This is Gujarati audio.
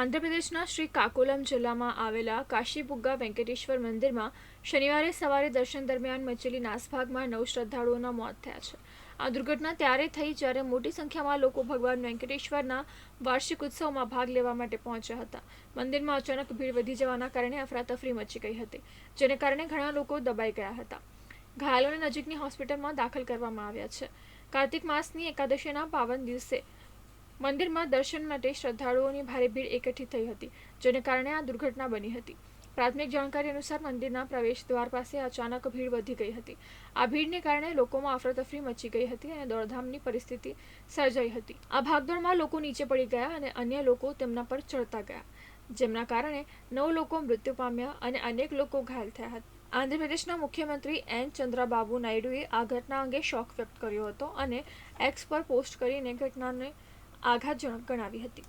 આંધ્રપ્રદેશના શ્રી કાકોલમ જિલ્લામાં આવેલા કાશીબુગ્ગા વેંકટેશ્વર મંદિરમાં શનિવારે સવારે દર્શન દરમિયાન મચેલી નાસભાગમાં નવ શ્રદ્ધાળુઓના મોત થયા છે. આ દુર્ઘટના ત્યારે થઈ જ્યારે મોટી સંખ્યામાં લોકો ભગવાન વેંકટેશ્વરના વાર્ષિક ઉત્સવમાં ભાગ લેવા માટે પહોંચ્યા હતા. મંદિરમાં અચાનક ભીડ વધી જવાના કારણે અફરાતફરી મચી ગઈ હતી, જેને કારણે ઘણા લોકો દબાઈ ગયા હતા. ઘાયલોને નજીકની હોસ્પિટલમાં દાખલ કરવામાં આવ્યા છે. કાર્તિક માસની એકાદશીના પાવન દિવસે મંદિરમાં દર્શન માટે શ્રદ્ધાળુઓની ભારે ભીડ એકઠી થઈ હતી, જેને કારણે આ દુર્ઘટના બની હતી. પ્રાથમિક જાણકારી અનુસાર મંદિરના પ્રવેશ દ્વાર પાસે અચાનક ભીડ વધી ગઈ હતી. આ ભીડને કારણે લોકોમાં અફરાતફરી મચી ગઈ હતી અને દોડધામની પરિસ્થિતિ સર્જાઈ હતી. આ ભાગદોડમાં લોકો નીચે પડી ગયા અને અન્ય લોકો તેમના પર ચડતા ગયા, જેમના કારણે નવ લોકો મૃત્યુ પામ્યા અને અનેક લોકો ઘાયલ થયા હતા. આંધ્રપ્રદેશના મુખ્યમંત્રી એન. ચંદ્રાબાબુ નાયડુએ આ ઘટના અંગે શોક વ્યક્ત કર્યો હતો અને એક્સ પર પોસ્ટ કરીને ઘટનાને આઘાતજનક ગણાવી હતી.